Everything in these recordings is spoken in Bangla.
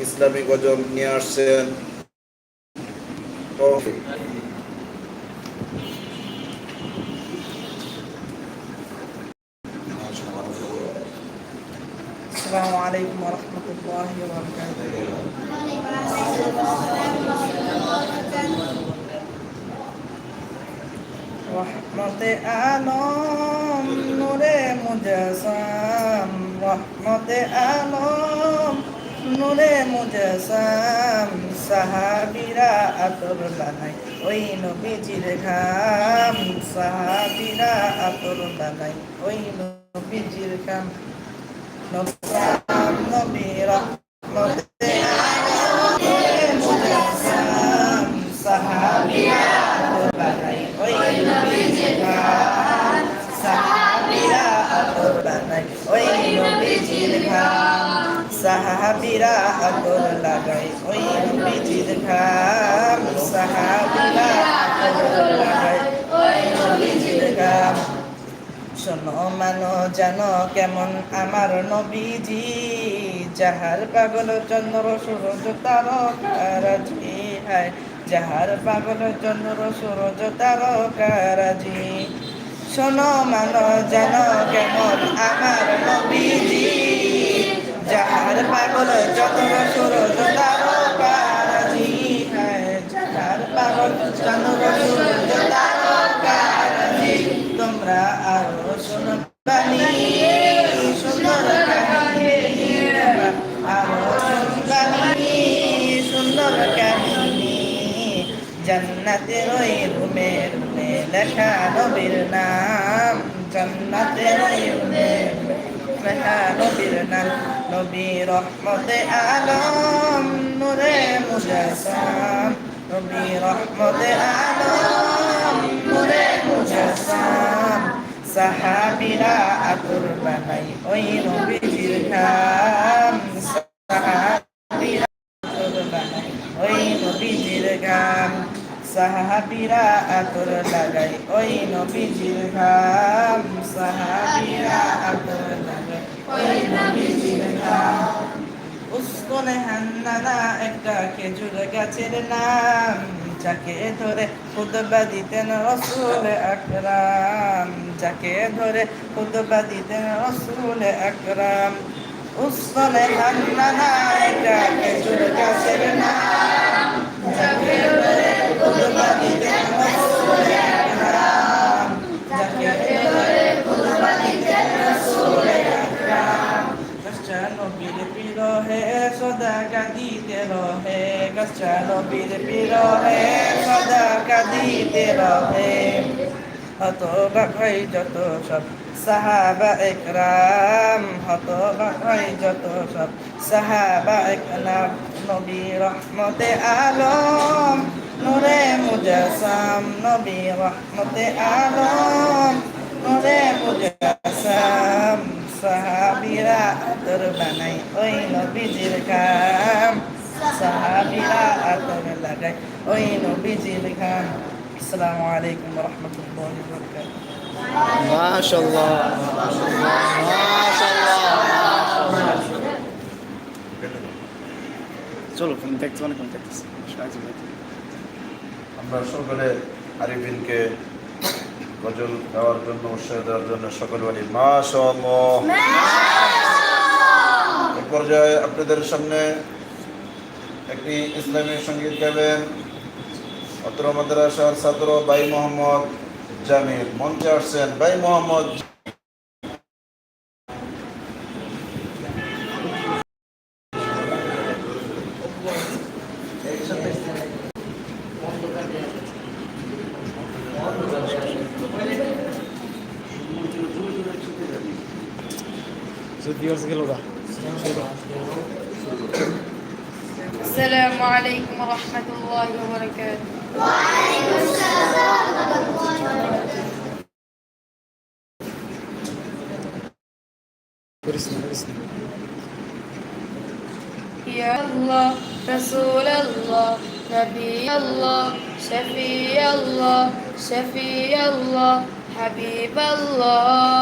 ইসলামী গজল নিয়ে আসছেন তৌফিক। السلام عليكم ورحمة الله وبركاته রহমতে আলম নূরে মুজাসাম রহমতে আলম নূরে মুজাসাম সাহাবিরা আতর বানাই ওই নবীজির খাম সাহাবিরা আতর বানাই ওই নবীজির খাম নবী রহমতে সাহাবিরা আতর লাগাই ওই নবীজির ঘাম সাহাবিরা আতর লাগাই ওই নবীজির মানো, জানো কেমন আমার নবীজি। যাহার পাগল চন্দ্র, সূরজ তারকারাজি হায়। যাহার পাগল চন্দ্র, সূরজ তারকারাজি শোনো, মানো, জানো কেমন আমার নবীজি। যাহার পাগল চন্দ্র সূরজ তারকারাজি হায়। যাহার পাগল চন্দ্র সূরজ তারকারাজি তোমরা আরও শুনবানি সুন্দর কাহিনী। আরও শুনবানি সুন্দর কাহিনী। জান্নাতের ওই রুমে রুমে লেখা নবীর নাম। জান্নাতের ওই রুমে লেখা নবীর নাম নবী রহমতে আলম নূরে মুজাসাম নবী রহমতে আলম নূরে মুজাসাম সাহাবিরা আতুর বানাই ওই নবীজির ঘাম সাহাবিরা ওই নবীজির ঘাম সাহাবিরা আতুর লাগাই ওই নবীজির ঘাম সাহাবিরা আতুর লাগাই উস্কনে হান্নানা, একটা খেজুর গাছের নাম, যাকে ধরে খুদবা দিতেন রসুল আকরাম, যাকে ধরে খুদবা দিতেন রসুল আকরাম। উস্কনে হান্নানা, একটা খেজুর গাছের নাম, যাকে ধরে খুদবা দিতেন রসুল Piro he. Soda kadite rohe Castano pide piro he. Soda kadite হত বাকাই যত সব সাহাবা একরাম হত বাকাই যত সব সাহাবা একরাম নবী রহমতে আলম নূরে মুজাসাম নবী রহমতে আলম নূরে মুজাসাম সাহাবিরা আতর বানাই ওই নবীজির কাম সাহাবিরা আতর লাগাই ওই নবীজির কাম আসসালামু আলাইকুম রহমতুল্লাহ মাশাল্লাহ মাশাল্লাহ চলো ফোন দেখতে অনেক দেখতেছি আমরা সকলে আরিফিনকে গজল গাওয়ার জন্য উৎসাহ দেওয়ার জন্য সকল বলি মাশাআল্লাহ এই পর্যায়ে আপনাদের সামনে একটি ইসলামী সংগীত গাবেন অত্র মাদ্রাসার ছাত্র বাই মোহাম্মদ জামির মঞ্চে আসছেন বাই মোহাম্মদ السلام عليكم ورحمة الله وبركاته. وعليكم السلام ورحمة الله وبركاته يا الله رسول الله نبي الله شفي الله شفي الله حبيب الله.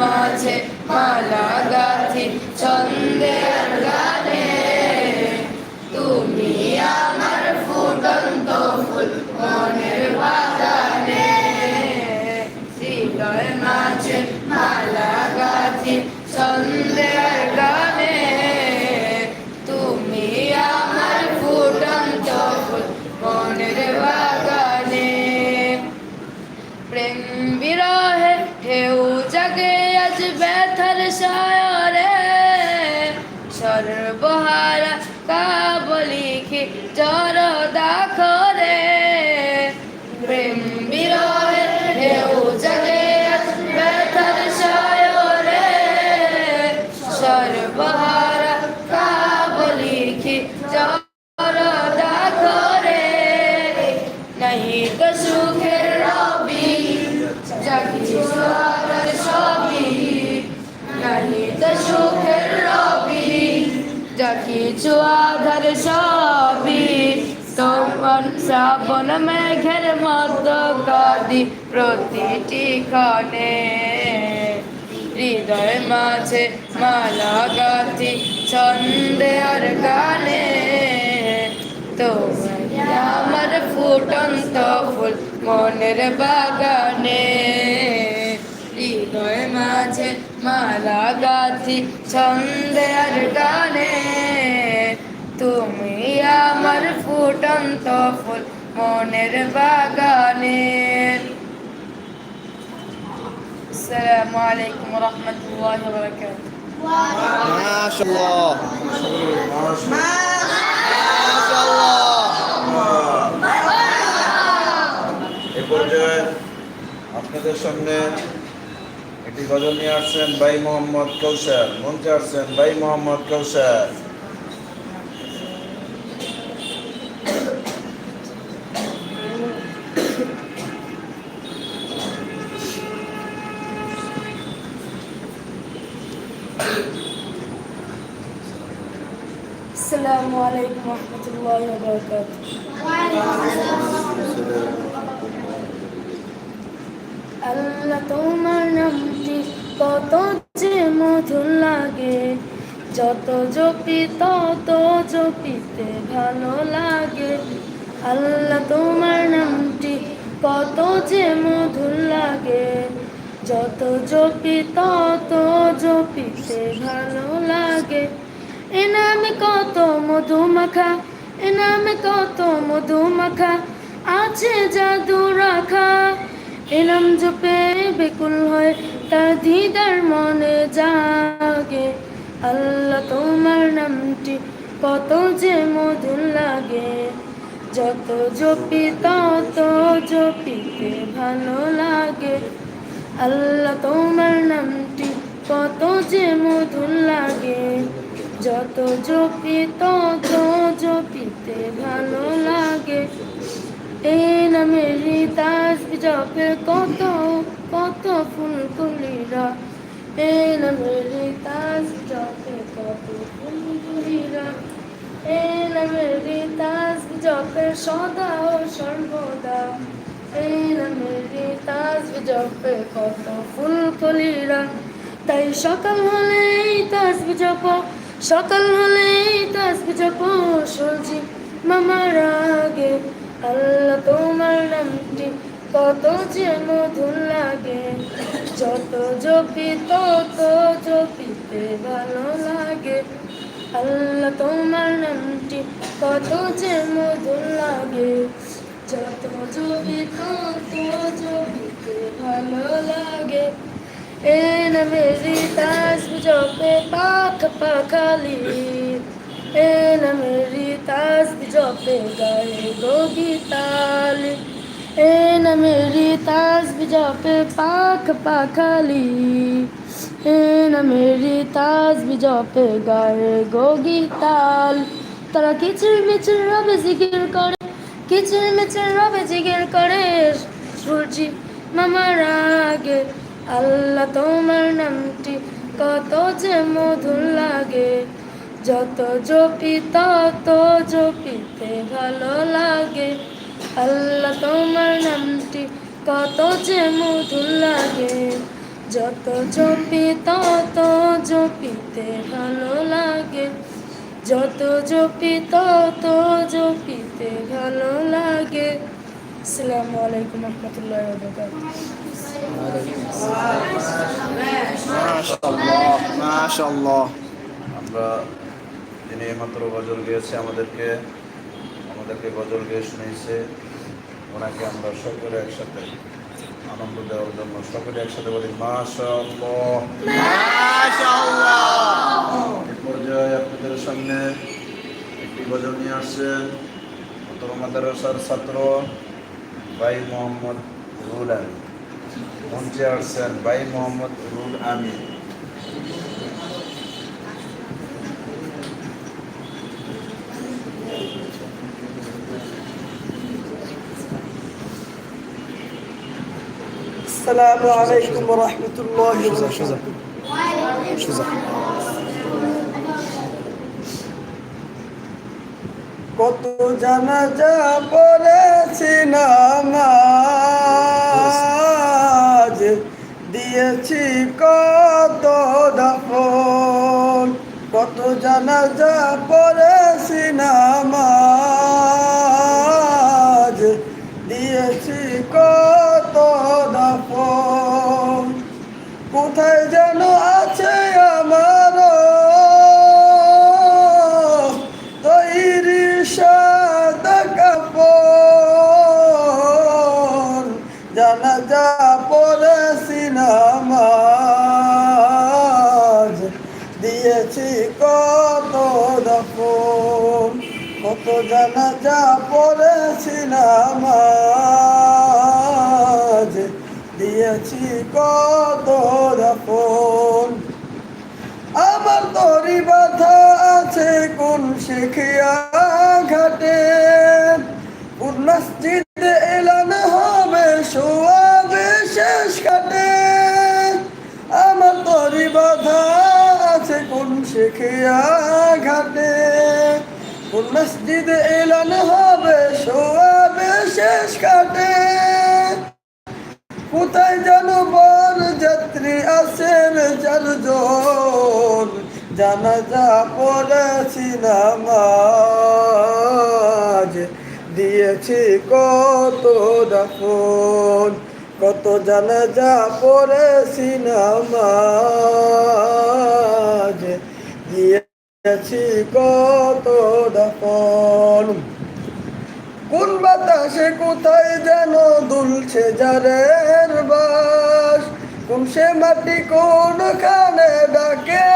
হৃদয় মাঝে মালা গাথি প্রেম বিরহে ঢেউ মেঘের মধ্য কাদি প্রতিটি ক্ষণে। হৃদয় মাঝে মালা গাথি ছন্দে আর গানে। তোমার আমার ফুটন্ত ফুল মনের বাগানে। হৃদয় মাঝে মালা গাথি ছন্দে আর গানে। তুমি আমার ফুটন্ত ফুল মনের বাগানে السلام عليكم ورحمة الله وبركاته মাশাআল্লাহ এ পর্যায়ে আপনাদের সামনে একটি গজল নিয়ে আসছেন ভাই মোহাম্মদ কৌশল মঞ্চে আসছেন ভাই মোহাম্মদ কৌশল আল্লাহ তোমার নামটি কত যে মধুর লাগে। যত জপি, তত জপিতে ভালো লাগে। আল্লাহ তোমার নামটি কত যে মধুর লাগে। যত জপি, তত জপিতে ভালো লাগে। এ নামে কত মধুমাখা এ কত মধুমাখা, আছে জাদু রাখা। এনাম জপে বেকুল হয় তার দিদার মনে জাগে। আল্লাহ তোমার নামটি কত যে মধুর লাগে। যত জপি তত জপিতে ভালো লাগে। আল্লাহ তোমার নামটি কত যে মধুর লাগে। যত জপি তত জপিতে ভালো লাগে। এই নামের তাস জপে কত কত ফুল কুলিরা এই নামের তাস জপে কত ফুল কুলিরা এই নামের তাস জপে সদা ও সর্বদা। এই নামের তাস জপে কত ফুল কলিরা তাই সকাল হলেই তাসবি জপ। সকাল হলেই তাসবি জপ সজি মামার আগে। আল্লাহ তোমার নামটি কত যে মধুর লাগে। যত জপি, তত জপিতে ভালো লাগে। আল্লাহ তোমার নামটি কত যে মধুর লাগে। যত জপি, তত জপিতে ভালো লাগে। এ নামেরি তাসবি জপে পাখ পাখালি এ নামেরি তাসবি জপে গায়ে গো গীতালি এ নামেরি তাসবি জপে পাখ পাখালি এ নামেরি তাসবি জপে গায়ে গো গীতাল তারা কিচির মিচির রবে জিকির করে কিচির মিচির রবে জিকির করে সূর্যি মামার আগে আল্লাহ তোমার নামটি কত যে মধুর লাগে। যত জপি তত জপিতে ভালো লাগে। আল্লাহ তোমার নামটি কত যে মধুর লাগে। যত জপি তত জপিতে ভালো লাগে। যত জপি তত জপিতে ভালো লাগে। আসসালামু আলাইকুম রহমতুল্লাহ মাশাআল্লাহ মাশাআল্লাহ। আমরা তিনি মাত্র গজল গেয়েছে আমাদেরকে আমাদেরকে গজল গেয়ে শুনিয়েছে ওনাকে আমরা সকলে একসাথে আনন্দ দেওয়ার জন্য সকলে একসাথে বলি মাশাআল্লাহ। এই পর্যায়ে আপনাদের সামনে একটি গজল নিয়ে আসছেন। মাদ্রাসার ছাত্র ভাই মোহাম্মদ রুল আলী মঞ্চে আসছেন ভাই মোহাম্মদ রুল আমিন السلام عليكم ورحمة الله সুজা সুজা وبركاته কত জানাজা পড়েছি নামাজ। দিয়েছি কত দাফন। কত জানাজা পড়েছি নামাজ। দিয়েছি কত দাফন। কোথায় যেন জানাজা পড়েছি নামাজ দিয়েছি কত দফন আমার তরি বাধা আছে কোন শিখিয়া ঘাটে। কোন মসজিদ এলান হবে সোয়াবে শেষ ঘাটে। আমার তরি বাধা আছে কোন শিখিয়া ঘাটে। মসজিদ এলান হবে, সোয়াবে শেষ কাটে। কোথায় যেন বর যাত্রী আসেন চারজন, জানাজা পড়েছি নামাজ। দিয়েছি কত দাফন, কত জানাজা পড়েছি নামাজ। দিয়েছি কত দাফন কোন বাতাসে কোথায় যেন দুলছে জারের বাস? কোন সে মাটি কোন খানে ডাকে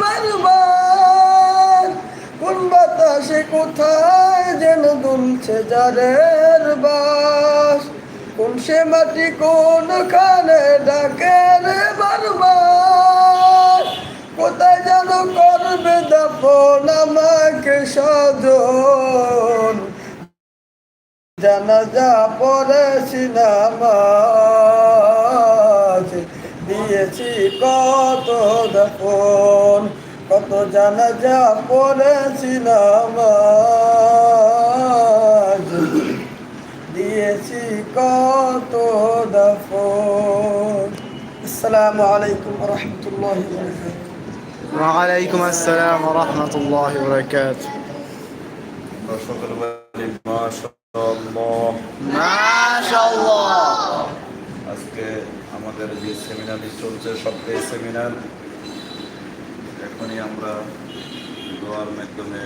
বারবার? কোন বাতাসে কোথায় যেন দুলছে জারের বাস? কোন সে মাটি কোন খানে ডাকে রে বারবার? কোথায় যেন করবে দাফন আমাকে সজন জানাজা পড়েছি নামাজ দিয়েছি কত দফন কত জানাজা পড়েছি নামাজ দিয়েছি কত দফন। আসসালামু আলাইকুম রহমতুল্লাহ ওয়া রাহমাতুল্লাহি ওয়া আজকে আমাদের যে সেমিনারটি চলছে সপ্তাহে সেমিনার এখনই আমরা দোয়ার মাধ্যমে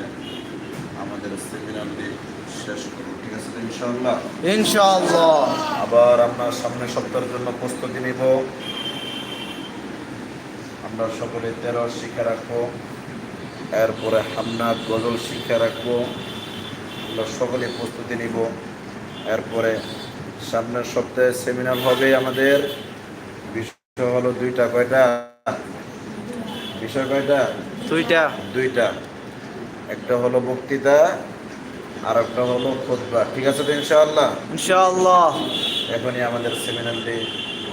আমাদের সেমিনারটি শেষ করব ঠিক আছে তো ইনশাআল্লাহ? ইনশাআল্লাহ। আবার আমরা সামনের সপ্তাহের জন্য প্রস্তুতি নিব। আমরা সকলে তেরো শিক্ষা রাখব এরপরে হামনাদ গজল শিক্ষা রাখব। আমরা সকলে প্রস্তুতি নিব। এরপরে সামনের সপ্তাহে সেমিনার হবে আমাদের। বিষয় হলো দুইটা কয়টা? বিষয় কয়টা? দুইটা। দুইটা। একটা হলো বক্তৃতা আর একটা হলো খোদবা। ঠিক আছে তো ইনশাআল্লাহ? ইনশাআল্লাহ। এখনই আমাদের সেমিনারটি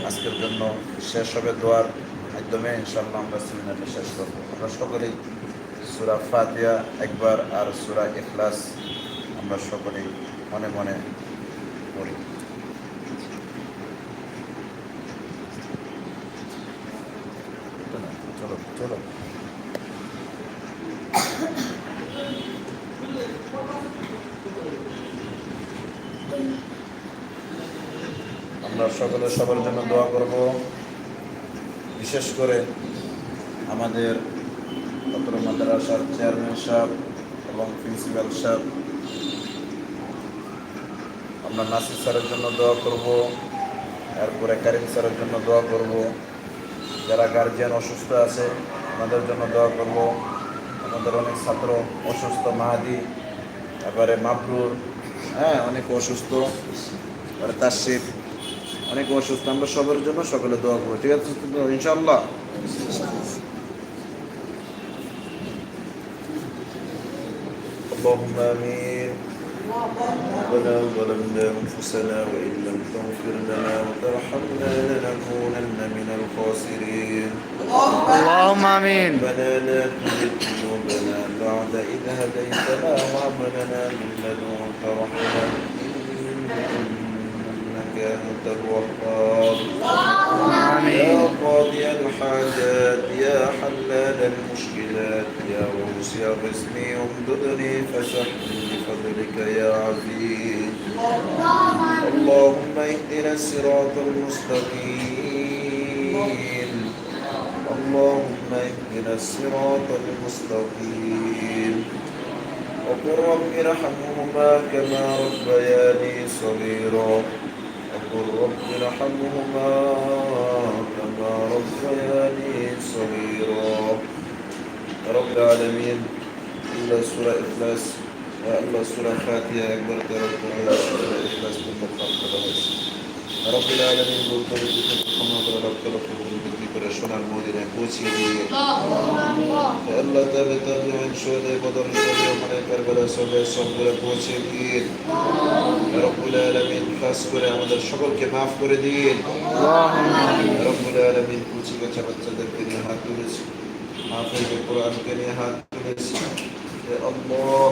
আজকের জন্য শেষ হবে দোয়ার মাধ্যমে। ইনশাআল্লাহ আমরা সেমিনারটি শেষ করব। আমরা সকলেই সুরা ফাতিয়া একবার আর সুরা ইখলাস আমরা সকলেই মনে মনে করি। চলো চলো। আমরা সকলে সবার জন্য দোয়া করব। বিশেষ করে আমাদের অত্র মাদ্রাসার চেয়ারম্যান সাহেব এবং প্রিন্সিপাল সাহেব আমরা নাসির স্যারের জন্য দোয়া করব, এরপরে কারিম স্যারের জন্য দোয়া করব। যারা গার্জিয়ান অসুস্থ আছে আমাদের জন্য দোয়া করব। আমাদের অনেক ছাত্র অসুস্থ, মাহাদি, এবারে মাবরুর হ্যাঁ অনেক অসুস্থ, এবারে তাসিফ অনেক অসুস্থ। আমরা সবার জন্য সকলে দোয়া করব, ঠিক আছে? তো اللهم آمين. ربنا ظلمنا أنفسنا وإن لم تغفر لنا وترحمنا لنكونن من الخاسرين. اللهم آمين. ربنا لا تزغ قلوبنا بعد إذ هديتنا وهب لنا من لدنك رحمة. أنت الوهاب يا قاضي الحاجات يا حلال المشكلات يا موسع رزقي امددني فسحني بفضلك يا عزيز. اللهم اهدنا الصراط المستقيم. اللهم اهدنا الصراط المستقيم. وقل رب ارحمهما كما ربياني صغيرا. وقل رب ارحمهما كما ربياني صغيرا رب العالمين إلا سورة إخلاص إلا سورة فاتحة أكبر رب سورة إخلاص بالمقام رب العالمين بطل بكم محمد رب رب করে সোনার মদিনায় পৌঁছিয়ে দিয়ে আল্লাহ তাআলা তাবিউন শুহাদা বদর শুহাদা মানে কারবালা সবে সব করে পৌঁছে দিন ইয়া রব্বুল আলামিন খাস করে আমাদের সকলকে maaf করে দিন রব্বুল আলামিন কুচি কাঁচা বাচ্চাদেরকে নিয়ে হাত তুলেছি। হাফেজ কোরআনকে নিয়ে হাত তুলেছি। আল্লাহ।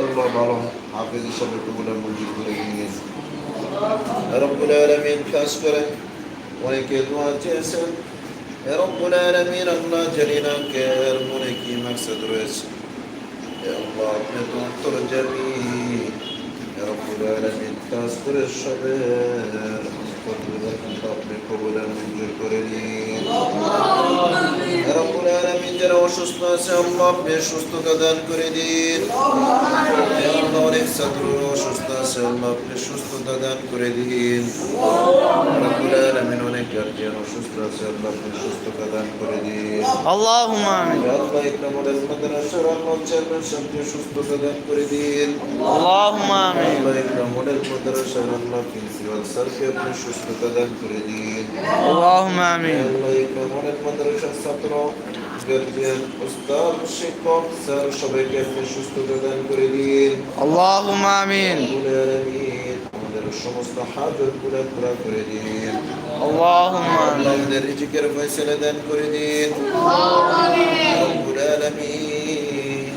আল্লাহ ভালো হাফেজ হিসাবে কবুল আর মঞ্জুর করে দিন রব্বুল আলামিন খাস করে অনেকে দোয়া চেয়েছেন। রব্বুল আলামিন আল্লাহ জানি না কে আর মনে কি মাকসাদ রয়েছে। আল্লাহ আপনি তো উত্তর জানি। রব্বুল আলামিন খাস করে যারা অসুস্থ আছে আল্লাহ সুস্থতা দান করে দিন। অনেক ছাত্র অসুস্থ আল্লাহ আপনি সুস্থতা দান করে দিন আল্লাহ আপনি সুস্থতা দান করে দিন আল্লাহুম্মা আমিন। শিক্ষক স্যার সবাইকে আপনি সুস্থতা দান করে দিন আল্লাহ আমিন। রব্বুল আলামিন আমাদের সমস্ত হাজত গুলো পুরা করে দিন اللهم আল্লাহ امين আমাদের রিজিকের ফয়সালা দান করে দিন রব্বুল আলামিন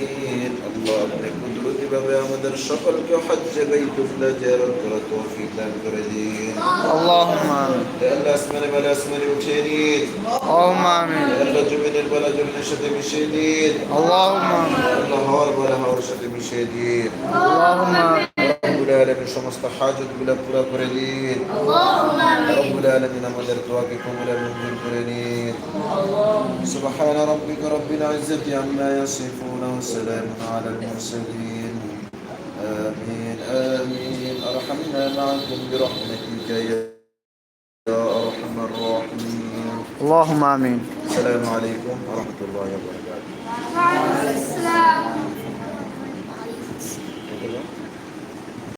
আল্লাহ আপনি কুদরতি এইভাবে আমাদের সকলকে হজ্জে বাইতুল্লাহ জিয়ারত করার তৌফিক দান করে দিন اللهم آمين হে আল্লাহ আসমানে বালা আসমানে উঠিয়ে নিন اللهم آمين হে আল্লাহ জমিনের বালা জমিনের সাথে মিশিয়ে দিন اللهم آمين হে আল্লাহ হওয়ার বালা হওয়ার সাথে মিশিয়ে দিন اللهم آمين রব্বুল আলামিন সমস্ত হাজত গুলা পুরা করে দিন রব্বুল আলামিন আমাদের দোয়াকে কবুল আর মঞ্জুর করে নিন সুবহান রাব্বিকা রাব্বিল ইজ্জাতি আম্মা ইয়াসিফুন ওয়া সালামুন আলাল মুরসালিন آمين آمين أرحمنا معكم برحمتك يا يا أرحم الراحمين اللهم آمين السلام عليكم ورحمة الله وبركاته السلام